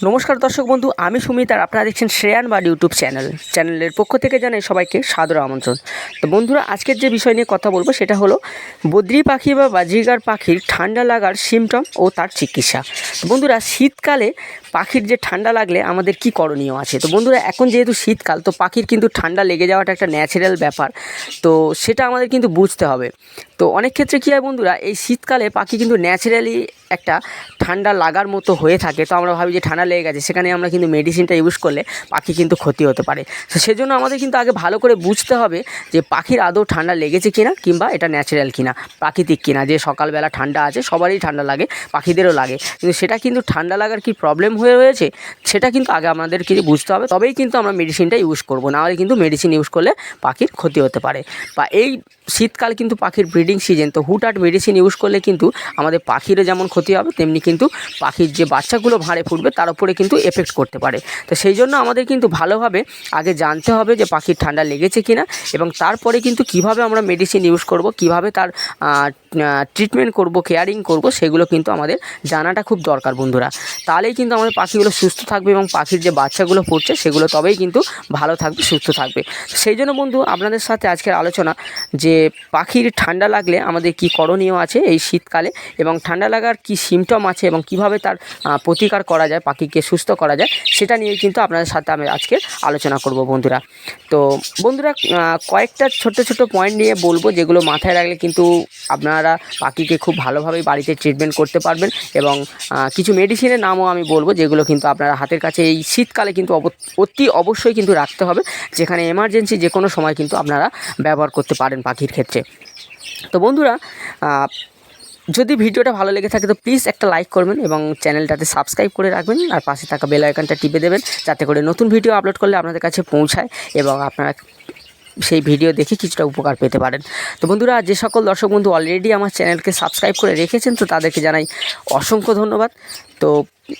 নমস্কার দর্শক বন্ধু, আমি সুমিত আর আপনারা দেখছেন শ্রেয়ান বা ইউটিউব চ্যানেল। চ্যানেলের পক্ষ থেকে জানাই সবাইকে সাদর আমন্ত্রণ। তো বন্ধুরা, আজকের যে বিষয় নিয়ে কথা বলব সেটা হলো, বদ্রি পাখি বা বাজিগার পাখির ঠান্ডা লাগার সিমটম ও তার চিকিৎসা। তো বন্ধুরা, শীতকালে পাখির যে ঠান্ডা লাগলে আমাদের কি করণীয় আছে? তো বন্ধুরা, এখন যেহেতু শীতকাল, তো পাখির কিন্তু ঠান্ডা লেগে যাওয়াটা একটা ন্যাচারাল ব্যাপার। তো সেটা আমাদের কিন্তু বুঝতে হবে। তো অনেক ক্ষেত্রে কী হয় বন্ধুরা, এই শীতকালে পাখি কিন্তু ন্যাচারালি একটা ঠান্ডা লাগার মতো হয়ে থাকে। তো আমরা ভাবি যে ঠান্ডা লেগে গেছে, সেখানে আমরা কিন্তু মেডিসিনটা ইউজ করলে পাখি কিন্তু ক্ষতি হতে পারে। তো সেজন্য আমাদের কিন্তু আগে ভালো করে বুঝতে হবে যে পাখির আদৌ ঠান্ডা লেগেছে কিনা কিংবা এটা ন্যাচারাল কিনা, প্রাকৃতিক কিনা। যে সকালবেলা ঠান্ডা আছে, সবারই ঠান্ডা লাগে, পাখিদেরও লাগে। কিন্তু সেটা কিন্তু ঠান্ডা লাগার কি প্রবলেম হয়ে রয়েছে, সেটা কিন্তু আগে আমাদের কিন্তু বুঝতে হবে। তবেই কিন্তু আমরা মেডিসিনটা ইউজ করব, নাহলে কিন্তু মেডিসিন ইউজ করলে পাখির ক্ষতি হতে পারে। বা এই শীতকাল কিন্তু পাখির ব্রিডিং সিজন তো হুটহাট মেডিসিন ইউজ করলে কিন্তু আমাদের পাখিরও যেমন ক্ষতি হবে, তেমনি কিন্তু পাখির যে বাচ্চাগুলো ভাঁড়ে ফুটবে তার উপরে কিন্তু এফেক্ট করতে পারে। তো সেই জন্য আমাদের কিন্তু ভালোভাবে আগে জানতে হবে যে পাখির ঠান্ডা লেগেছে কিনা এবং তারপরে কিন্তু কীভাবে আমরা মেডিসিন ইউজ করব, কীভাবে তার ট্রিটমেন্ট করব কেয়ারিং করব, সেগুলো কিন্তু আমাদের জানাটা খুব দরকার বন্ধুরা। তাহলেই কিন্তু আমাদের পাখিগুলো সুস্থ থাকবে এবং পাখির যে বাচ্চাগুলো পড়ছে, সেগুলো তবেই কিন্তু ভালো থাকবে, সুস্থ থাকবে। সেই জন্য বন্ধু, আপনাদের সাথে আজকের আলোচনা যে পাখির ঠান্ডা লাগলে আমাদের কি করণীয় আছে এই শীতকালে এবং ঠান্ডা লাগার কি সিমটম আছে এবং কীভাবে তার প্রতিকার করা যায়, পাখিকে সুস্থ করা যায়, সেটা নিয়ে কিন্তু আপনাদের সাথে আমি আজকে আলোচনা করব বন্ধুরা। তো বন্ধুরা কয়েকটা ছোট ছোট পয়েন্ট নিয়ে বলব, যেগুলো মাথায় রাখলে কিন্তু আপনারা পাখিকে খুব ভালোভাবেই বাড়িতে ট্রিটমেন্ট করতে পারবেন এবং কিছু মেডিসিনের নামও আমি বলব যেগুলো কিন্তু আপনারা হাতের কাছে এই শীতকালে কিন্তু অতি অবশ্যই কিন্তু রাখতে হবে, যেখানে এমার্জেন্সি যে কোনো সময় কিন্তু আপনারা ব্যবহার করতে পারেন পাখির ক্ষেত্রে। তো বন্ধুরা যদি ভিডিওটা ভালো লেগে থাকে তো প্লিজ একটা লাইক করবেন এবং চ্যানেলটাতে সাবস্ক্রাইব করে রাখবেন আর পাশে থাকা বেল আইকনটা টিপে দেবেন, যাতে করে নতুন ভিডিও আপলোড করলে আপনাদের কাছে পৌঁছায় এবং আপনারা সেই ভিডিও দেখে কিছুটা উপকার পেতে পারেন। তো বন্ধুরা, যে সকল দর্শক বন্ধু অলরেডি আমার চ্যানেলকে সাবস্ক্রাইব করে রেখেছেন, তো তাদেরকে জানাই অসংখ্য ধন্যবাদ। তো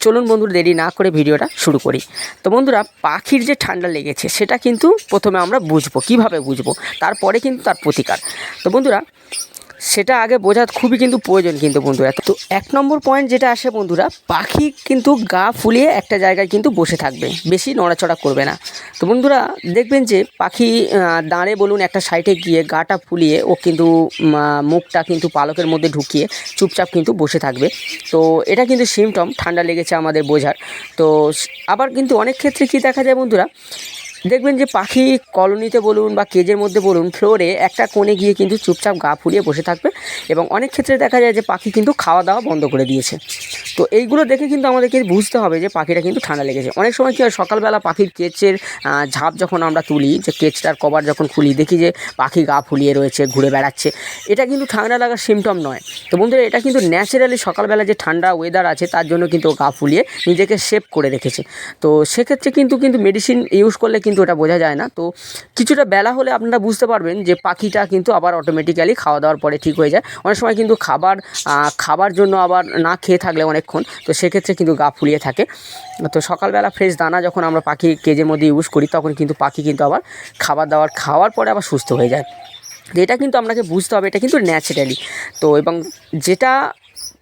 চলুন বন্ধুরা, দেরি না করে ভিডিওটা শুরু করি। তো বন্ধুরা, পাখির যে ঠান্ডা লেগেছে, সেটা কিন্তু প্রথমে আমরা বুঝব, কীভাবে বুঝব? তারপরে কিন্তু তার প্রতিকার। তো বন্ধুরা সেটা আগে বোঝা খুবই কিন্তু প্রয়োজন কিন্তু বন্ধুরা। তো এক নম্বর পয়েন্ট যেটা আসে বন্ধুরা, পাখি কিন্তু গা ফুলিয়ে একটা জায়গায় কিন্তু বসে থাকবে, বেশি নড়াচড়া করবে না। তো বন্ধুরা, দেখবেন যে পাখি দাঁড়ে বলুন একটা সাইডে গিয়ে গাটা ফুলিয়ে ও কিন্তু মুখটা কিন্তু পালকের মধ্যে ঢুকিয়ে চুপচাপ কিন্তু বসে থাকবে। তো এটা কিন্তু সিমটম ঠান্ডা লেগেছে আমাদের বোঝার। তো আবার কিন্তু অনেক ক্ষেত্রে কি দেখা যায় বন্ধুরা দেখবেন যে পাখি কলোনিতে বলুন বা কেজের মধ্যে বলুন ফ্লোরে একটা কোণে গিয়ে কিন্তু চুপচাপ গা ফুলিয়ে বসে থাকবে এবং অনেক ক্ষেত্রে দেখা যায় যে পাখি কিন্তু খাওয়া দাওয়া বন্ধ করে দিয়েছে। তো এইগুলো দেখে কিন্তু আমাদেরকে বুঝতে হবে যে পাখিটা কিন্তু ঠান্ডা লেগেছে। অনেক সময় কী হয়, সকালবেলা পাখির কেচের ঝাঁপ যখন আমরা তুলি, যে কেচটার কভার যখন খুলি, দেখি যে পাখি গা ফুলিয়ে রয়েছে, ঘুরে বেড়াচ্ছে। এটা কিন্তু ঠান্ডা লাগার সিমটম নয়। তো বন্ধুরা, এটা কিন্তু ন্যাচারালি সকালবেলা যে ঠান্ডা ওয়েদার আছে, তার জন্য কিন্তু গা ফুলিয়ে নিজেকে সেভ করে রেখেছে। তো সেক্ষেত্রে কিন্তু কিন্তু মেডিসিন ইউজ করলে কিন্তু ওটা বোঝা যায় না। তো কিছুটা বেলা হলে আপনারা বুঝতে পারবেন যে পাখিটা কিন্তু আবার অটোমেটিক্যালি খাওয়া দাওয়ার পরে ঠিক হয়ে যায়। অনেক সময় কিন্তু খাবার খাবার জন্য আবার না খেয়ে থাকলে অনেকক্ষণ, তো সেক্ষেত্রে কিন্তু গা ফুলিয়ে থাকে। তো সকালবেলা ফ্রেশ দানা যখন আমরা পাখি কেজের মধ্যে ইউজ করি, তখন কিন্তু পাখি কিন্তু আবার খাবার দাবার খাওয়ার পরে আবার সুস্থ হয়ে যায়। এটা কিন্তু আপনাকে বুঝতে হবে, এটা কিন্তু ন্যাচারালি তো এবং যেটা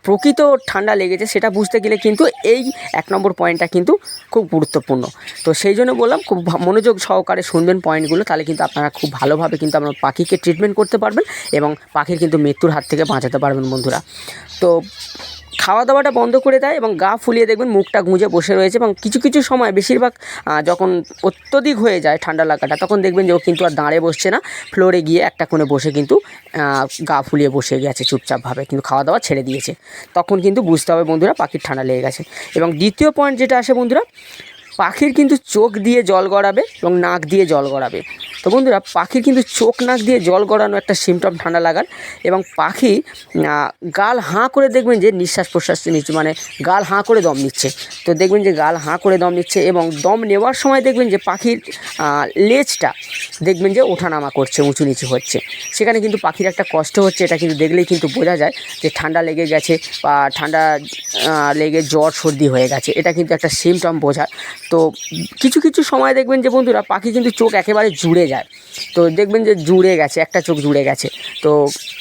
প্রকৃত ঠান্ডা লেগেছে সেটা বুঝতে গেলে কিন্তু এই এক নম্বর পয়েন্টটা কিন্তু খুব গুরুত্বপূর্ণ। তো সেই জন্য বললাম, খুব মনোযোগ সহকারে শুনবেন পয়েন্টগুলো তাহলে কিন্তু আপনারা খুব ভালোভাবে কিন্তু আপনার পাখিকে ট্রিটমেন্ট করতে পারবেন এবং পাখির কিন্তু মৃত্যুর হাত থেকে বাঁচাতে পারবেন বন্ধুরা। তো খাওয়া দাওয়াটা বন্ধ করে দেয় এবং গা ফুলিয়ে দেখবেন মুখটা গুঁজে বসে রয়েছে এবং কিছু কিছু সময় বেশিরভাগ যখন অত্যধিক হয়ে যায় ঠান্ডা লাগাটা, তখন দেখবেন যে ও কিন্তু আর দাঁড়ে বসছে না। ফ্লোরে গিয়ে একটা কোণে বসে কিন্তু গা ফুলিয়ে বসে গেছে চুপচাপভাবে, কিন্তু খাওয়া দাওয়া ছেড়ে দিয়েছে। তখন কিন্তু বুঝতে হবে বন্ধুরা পাখির ঠান্ডা লেগে গেছে। এবং দ্বিতীয় পয়েন্ট যেটা আসে বন্ধুরা, পাখির কিন্তু চোখ দিয়ে জল গড়াবে এবং নাক দিয়ে জল গড়াবে। তো বন্ধুরা, পাখির কিন্তু চোখ নাক দিয়ে জল গড়ানো একটা সিমটম ঠান্ডা লাগার এবং পাখি গাল হাঁ করে দেখবেন যে নিঃশ্বাস প্রশ্বাস নিচ্ছে মানে গাল হাঁ করে দম নিচ্ছে। তো দেখবেন যে গাল হাঁ করে দম নিচ্ছে এবং দম নেওয়ার সময় দেখবেন যে পাখির লেজটা দেখবেন যে ওঠানামা করছে, উঁচু নিচু হচ্ছে। সেখানে কিন্তু পাখির একটা কষ্ট হচ্ছে, এটা কিন্তু দেখলেই কিন্তু বোঝা যায় যে ঠান্ডা লেগে গেছে বা ঠান্ডা লেগে জ্বর, সর্দি হয়ে গেছে। এটা কিন্তু একটা সিমটম বোঝায়। তো কিছু কিছু সময় দেখবেন যে বন্ধুরা, পাখি কিন্তু চোখ একেবারে জুড়ে যায়। তো দেখবেন যে জুড়ে গেছে, একটা চোখ জুড়ে গেছে। তো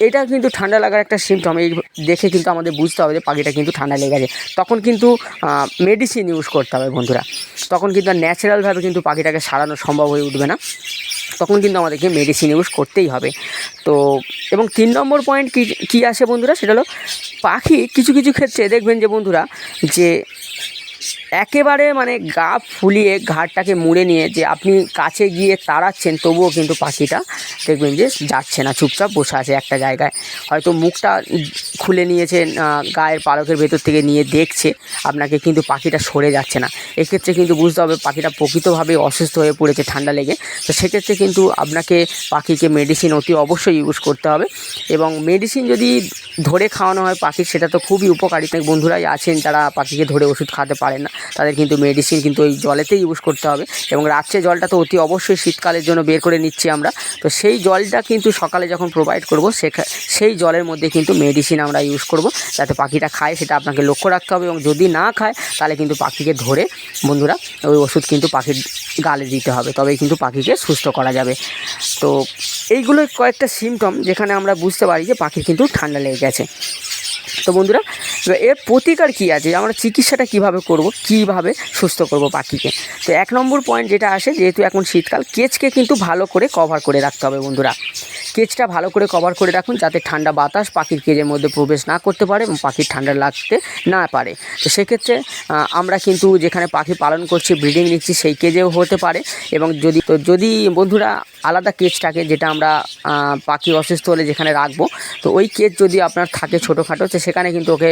এটা কিন্তু ঠান্ডা লাগার একটা সিমটম এই দেখে কিন্তু আমাদের বুঝতে হবে যে পাখিটা কিন্তু ঠান্ডা লেগে গেছে। তখন কিন্তু মেডিসিন ইউজ করতে হবে বন্ধুরা। তখন কিন্তু ন্যাচারালভাবে কিন্তু পাখিটাকে সারানো সম্ভব হয়ে উঠবে না। তখন কিন্তু আমাদেরকে মেডিসিন ইউজ করতেই হবে। তো, এবং তিন নম্বর পয়েন্ট কী কী আসে বন্ধুরা? সেটা হলো, পাখি কিছু কিছু ক্ষেত্রে দেখবেন যে বন্ধুরা, যে একেবারে মানে গা ফুলিয়ে ঘাড়টাকে মুড়ে নিয়ে যে আপনি কাছে গিয়ে তাড়াচ্ছেন, তবুও কিন্তু পাখিটা দেখবেন যে যাচ্ছে না, চুপচাপ বসে আছে একটা জায়গায়। হয়তো মুখটা খুলে নিয়েছেন গায়ের পালকের ভেতর থেকে নিয়ে দেখছে, আপনাকে কিন্তু পাখিটা সরে যাচ্ছে না। এক্ষেত্রে কিন্তু বুঝতে হবে পাখিটা প্রকৃতভাবে অসুস্থ হয়ে পড়েছে ঠান্ডা লেগে। তো সেক্ষেত্রে কিন্তু আপনাকে পাখিকে মেডিসিন অতি অবশ্যই ইউজ করতে হবে এবং মেডিসিন যদি ধরে খাওয়ানো হয় পাখির, সেটা তো খুবই উপকারী। বন্ধুরাই আছেন যারা পাখিকে ধরে ওষুধ খাওয়াতে পারেন না। তাদের কিন্তু মেডিসিন কিন্তু ওই জলেতেই ইউজ করতে হবে এবং রাত্রে জলটা তো অতি অবশ্যই শীতকালের জন্য বের করে নিচ্ছি আমরা। তো সেই জলটা কিন্তু সকালে যখন প্রোভাইড করব সেই জলের মধ্যে কিন্তু মেডিসিন আমরা ইউজ করব, যাতে পাখিটা খায় সেটা আপনাকে লক্ষ্য রাখতে হবে এবং যদি না খায়, তাহলে কিন্তু পাখিকে ধরে, বন্ধুরা, ওই ওষুধ কিন্তু পাখির গালে দিতে হবে, তবেই কিন্তু পাখিকে সুস্থ করা যাবে। তো এইগুলোই কয়েকটা সিমটম যেখানে আমরা বুঝতে পারি যে পাখির কিন্তু ঠান্ডা লেগে গেছে। তো বন্ধুরা। এর প্রতিকার কি আছে? আমরা চিকিৎসাটা কীভাবে করব? কীভাবে সুস্থ করব পাখিকে? তো এক নম্বর পয়েন্ট যেটা আসে, যেহেতু এখন শীতকাল, কেচকে কিন্তু ভালো করে কভার করে রাখতে হবে বন্ধুরা। কেচটা ভালো করে কভার করে রাখুন যাতে ঠান্ডা বাতাস পাখির কেজের মধ্যে প্রবেশ না করতে পারে এবং পাখির ঠান্ডা লাগতে না পারে। তো সেক্ষেত্রে আমরা কিন্তু যেখানে পাখি পালন করছি ব্রিডিং নিচ্ছি, সেই কেজেও হতে পারে এবং যদি, তো যদি বন্ধুরা আলাদা কেজটাকে যেটা আমরা পাখি অসুস্থ হলে যেখানে রাখব, তো ওই কেজ যদি আপনার থাকে ছোটোখাটো, তো সেখানে কিন্তু ওকে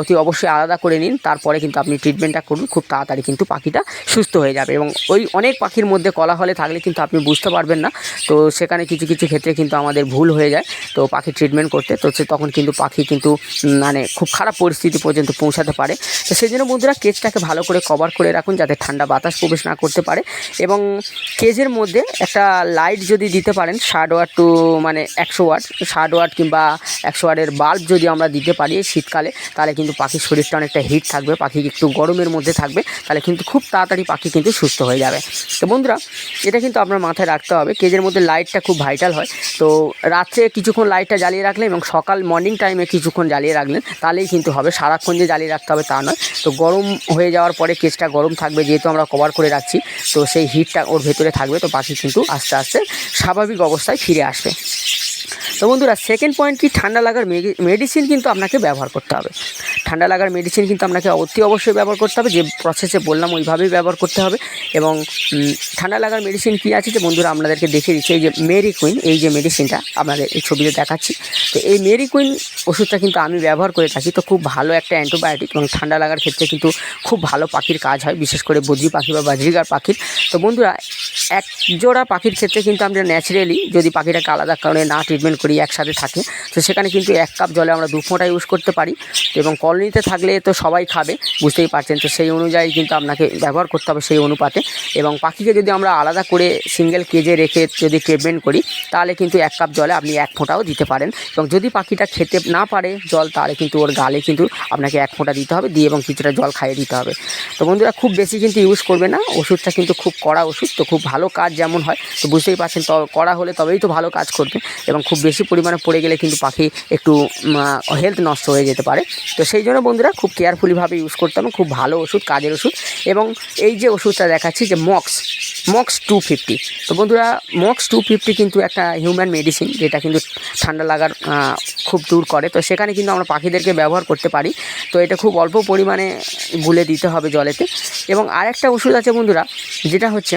অতি অবশ্যই আলাদা করে নিন। তারপরে কিন্তু আপনি ট্রিটমেন্টটা করুন, খুব তাড়াতাড়ি কিন্তু পাখিটা সুস্থ হয়ে যাবে এবং ওই অনেক পাখির মধ্যে কলা হলে থাকলে কিন্তু আপনি বুঝতে পারবেন না। তো সেখানে কিছু কিছু ক্ষেত্রে কিন্তু আমাদের ভুল হয়ে যায়। তো পাখি ট্রিটমেন্ট করতে, তো সে তখন কিন্তু পাখি কিন্তু মানে খুব খারাপ পরিস্থিতি পর্যন্ত পৌঁছাতে পারে। তো সেই জন্য বন্ধুরা কেজটাকে ভালো করে কভার করে রাখুন যাতে ঠান্ডা বাতাস প্রবেশ না করতে পারে। এবং কেজের মধ্যে একটা লাইট যদি দিতে পারেন, ষাট ওয়াট টু মানে একশো ওয়াট ষাট ওয়াট কিংবা একশো ওয়াটের বাল্ব যদি আমরা দিতে পারি শীতকালে, তাহলে কিন্তু পাখির শরীরটা অনেকটা হিট থাকবে, পাখি একটু গরমের মধ্যে থাকবে, তাহলে কিন্তু খুব তাড়াতাড়ি পাখি কিন্তু সুস্থ হয়ে যাবে। তো বন্ধুরা, এটা কিন্তু আপনার মাথায় রাখতে হবে, কেজের মধ্যে লাইটটা খুব ভাইটাল হয়। তো রাত্রে কিছুক্ষণ লাইটটা জ্বালিয়ে রাখলেন এবং সকাল মর্নিং টাইমে কিছুক্ষণ জ্বালিয়ে রাখলেন, তাহলেই কিন্তু হবে। সারাক্ষণ যে জ্বালিয়ে রাখতে হবে তা নয়। তো গরম হয়ে যাওয়ার পরে কেসটা গরম থাকবে, যেহেতু আমরা কভার করে রাখছি, তো সেই হিটটা ওর ভেতরে থাকবে, তো পাখি কিন্তু আস্তে আস্তে স্বাভাবিক অবস্থায় ফিরে আসবে। তো বন্ধুরা সেকেন্ড পয়েন্ট কি? ঠান্ডা লাগার মেডিসিন কিন্তু আপনাকে ব্যবহার করতে হবে। ঠান্ডা লাগার মেডিসিন কিন্তু আপনাকে অতি অবশ্যই ব্যবহার করতে হবে। যে প্রসেসে বললাম ওইভাবেই ব্যবহার করতে হবে। এবং ঠান্ডা লাগার মেডিসিন কী আছে? যে বন্ধুরা আপনাদেরকে দেখিয়ে দিচ্ছি। এই যে মেরি কুইন এই যে মেডিসিনটা আপনাদের এই ছবিতে দেখাচ্ছি। তো এই মেরি কুইন ওষুধটা কিন্তু আমি ব্যবহার করে থাকি। তো খুব ভালো একটা অ্যান্টিবায়োটিক এবং ঠান্ডা লাগার ক্ষেত্রে কিন্তু খুব ভালো পাখির কাজ হয়। বিশেষ করে বদ্রি পাখি বা বাজরিগার পাখির। তো বন্ধুরা, এক জোড়া পাখির ক্ষেত্রে কিন্তু আমরা ন্যাচারালি যদি পাখিটাকে আলাদা কারণে না ট্রিটমেন্ট করি, একসাথে থাকে, তো সেখানে কিন্তু এক কাপ জলে আমরা দু ফোঁটা ইউজ করতে পারি। এবং কলোনিতে থাকলে তো সবাই খাবে, বুঝতেই পারছেন। তো সেই অনুযায়ী কিন্তু আপনাকে ব্যবহার করতে হবে সেই অনুপাতে। এবং পাখিকে যদি আমরা আলাদা করে সিঙ্গেল কেজে রেখে যদি ট্রিটমেন্ট করি, তাহলে কিন্তু এক কাপ জলে আপনি এক ফোঁটাও দিতে পারেন। এবং যদি পাখিটা খেতে না পারে জল, তাহলে কিন্তু ওর গালে কিন্তু আপনাকে এক ফোঁটা দিতে হবে, দিয়ে এবং কিছুটা জল খাইয়ে দিতে হবে। তো বন্ধুরা, খুব বেশি কিন্তু ইউজ করবে না। ওষুধটা কিন্তু খুব কড়া ওষুধ, তো খুব ভালো কাজ যেমন হয়, তো বুঝতেই পারছেন, তো কড়া হলে তবেই তো ভালো কাজ করবে। এবং খুব বেশি পরিমাণে পড়ে গেলে কিন্তু পাখি একটু হেলথ নষ্ট হয়ে যেতে পারে। তো সেই জন্য বন্ধুরা খুব কেয়ারফুলিভাবে ইউজ করতে হবে, খুব ভালো ওষুধ, কাজের ওষুধ। এবং এই যে ওষুধটা দেখাচ্ছি যে মক্স মক্স টু ফিফটি তো বন্ধুরা, মক্স টু ফিফটি কিন্তু একটা হিউম্যান মেডিসিন যেটা কিন্তু ঠান্ডা লাগার খুব দূর করে। তো সেখানে কিন্তু আমরা পাখিদেরকে ব্যবহার করতে পারি। তো এটা খুব অল্প পরিমাণে গুলে দিতে হবে জলেতে। এবং আরেকটা ওষুধ আছে বন্ধুরা, যেটা হচ্ছে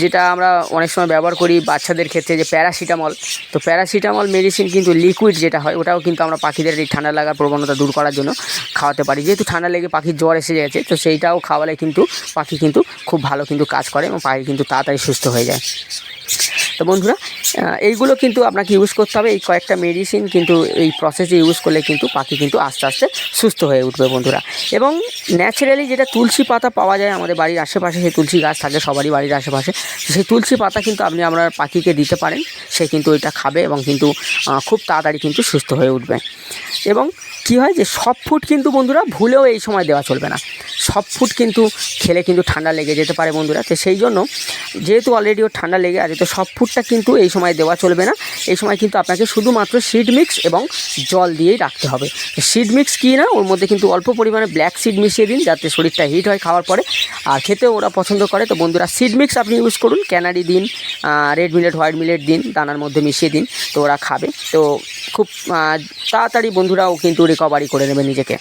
যেটা আমরা অনেক সময় ব্যবহার করি বাচ্চাদের ক্ষেত্রে, যে প্যারাসিটামল। তো প্যারাসিটামল মেডিসিন কিন্তু লিকুইড যেটা হয়, ওটাও কিন্তু আমরা পাখিদের এই ঠান্ডা লাগার প্রবণতা দূর করার জন্য খাওয়াতে পারি। যেহেতু ঠান্ডা লেগে পাখির জ্বর এসে গেছে, তো সেইটাও খাওয়ালে কিন্তু পাখি কিন্তু খুব ভালো কিন্তু কাজ করে এবং পাখি কিন্তু তাড়াতাড়ি সুস্থ হয়ে যায়। তো বন্ধুরা এইগুলো কিন্তু আপনাকে ইউজ করতে হবে। এই কয়েকটা মেডিসিন কিন্তু এই প্রসেসে ইউজ করলে কিন্তু পাখি কিন্তু আস্তে আস্তে সুস্থ হয়ে উঠবে বন্ধুরা। এবং ন্যাচারালি যেটা তুলসী পাতা পাওয়া যায় আমাদের বাড়ির আশেপাশে, সেই তুলসী গাছ থাকে, সবারই বাড়ির আশেপাশে। সেই তুলসী পাতা কিন্তু আপনি আপনার পাখিকে দিতে পারেন, সে কিন্তু ওইটা খাবে এবং কিন্তু খুব তাড়াতাড়ি কিন্তু সুস্থ হয়ে উঠবে। এবং কি হয় যে সব ফুড কিন্তু বন্ধুরা ভুলেও এই সময় দেওয়া চলবে না। সব ফুড কিন্তু খেলে কিন্তু ঠান্ডা লেগে যেতে পারে বন্ধুরা। তো সেই জন্য যেহেতু অলরেডি ঠান্ডা লেগে আছে, তো সব ফুডটা কিন্তু এই সময় দেওয়া চলবে না। এই সময় কিন্তু আপনাকে শুধুমাত্র সিড মিক্স এবং জল দিয়েই রাখতে হবে। সিড মিক্স কী না, ওর মধ্যে কিন্তু অল্প পরিমাণে ব্ল্যাক সিড মিশিয়ে দিন যাতে শরীরটা হিট হয় খাওয়ার পরে। আর খেতেও ওরা পছন্দ করে, তো বন্ধুরা সিড মিক্স আপনি ইউজ করুন। ক্যানারি দিন রেড মিলেট হোয়াইট মিলেট দিন, দানার মধ্যে মিশিয়ে দিন, তো ওরা খাবে। তো খুব তাড়াতাড়ি বন্ধুরাও কিন্তু রিকভারি করে নেবে নিজেকে।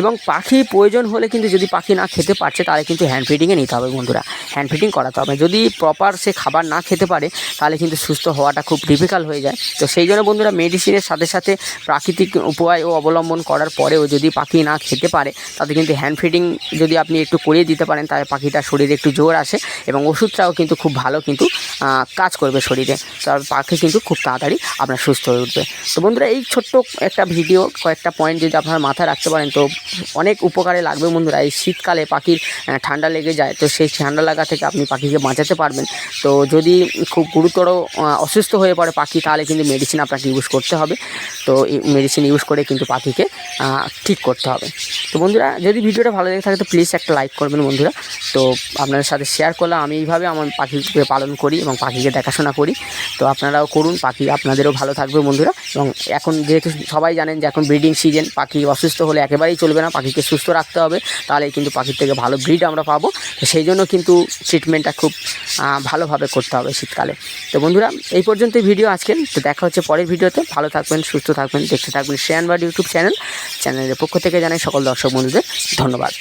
এবং পাখি প্রয়োজন হলে কিন্তু যদি পাখি না খেতে পারছে, তাহলে কিন্তু হ্যান্ড ফিডিংয়ে নিতে হবে বন্ধুরা। হ্যান্ড ফিডিং করাতে হবে। যদি প্রপার সে খাবার না খেতে পারে, তাহলে কিন্তু সুস্থ হওয়াটা খুব ডিফিকাল্ট হয়ে যায়। তো সেই জন্য বন্ধুরা মেডিসিনের সাথে সাথে প্রাকৃতিক উপায় ও অবলম্বন করার পরেও যদি পাখি না খেতে পারে, তাতে কিন্তু হ্যান্ড ফিডিং যদি আপনি একটু করিয়ে দিতে পারেন, তাহলে পাখিটার শরীরে একটু জোর আসে এবং ওষুধটাও কিন্তু খুব ভালো কিন্তু কাজ করবে শরীরে। তার পাখি কিন্তু খুব তাড়াতাড়ি আপনার সুস্থ হয়ে উঠবে। তো বন্ধুরা, এই ছোট্ট একটা ভিডিও, কয়েকটা পয়েন্ট যদি আপনার মাথায় রাখতে পারেন, তো অনেক উপকারে লাগবে বন্ধুরা। এই শীতকালে পাখির ঠান্ডা লেগে যায়, তো সেই ঠান্ডা লাগা থেকে আপনি পাখিকে বাঁচাতে পারবেন। তো যদি খুব গুরুতর অসুস্থ হয়ে পড়ে পাখি, তাহলে কিন্তু মেডিসিন আপনাকে ইউজ করতে হবে। তো মেডিসিন ইউজ করে কিন্তু পাখিকে ঠিক করতে হবে। তো বন্ধুরা, যদি ভিডিওটা ভালো লেগে থাকে, তো প্লিজ একটা লাইক করবেন বন্ধুরা। তো আপনাদের সাথে শেয়ার করলাম, আমি এইভাবে আমার পাখিকে পালন করি এবং পাখিকে দেখাশোনা করি। তো আপনারাও করুন, পাখি আপনাদেরও ভালো থাকবে বন্ধুরা এবং এখন যেহেতু সবাই জানেন যে এখন ব্রিডিং সিজন পাখি অসুস্থ হলে একেবারেই চলবে না, পাখিকে সুস্থ রাখতে হবে, তাহলে কিন্তু পাখির থেকে ভালো ব্রিড আমরা পাবো। সেই জন্য কিন্তু ট্রিটমেন্টটা খুব ভালোভাবে করতে হবে শীতকালে। তো বন্ধুরা, এই পর্যন্তই ভিডিও আজকের। তো দেখা হচ্ছে পরের ভিডিওতে ভালো থাকবেন, সুস্থ থাকবেন, দেখতে থাকবেন শেয়ানবাদ ইউটিউব চ্যানেল চ্যানেলের পক্ষ থেকে জানাই সকল দর্শক বন্ধুদের ধন্যবাদ।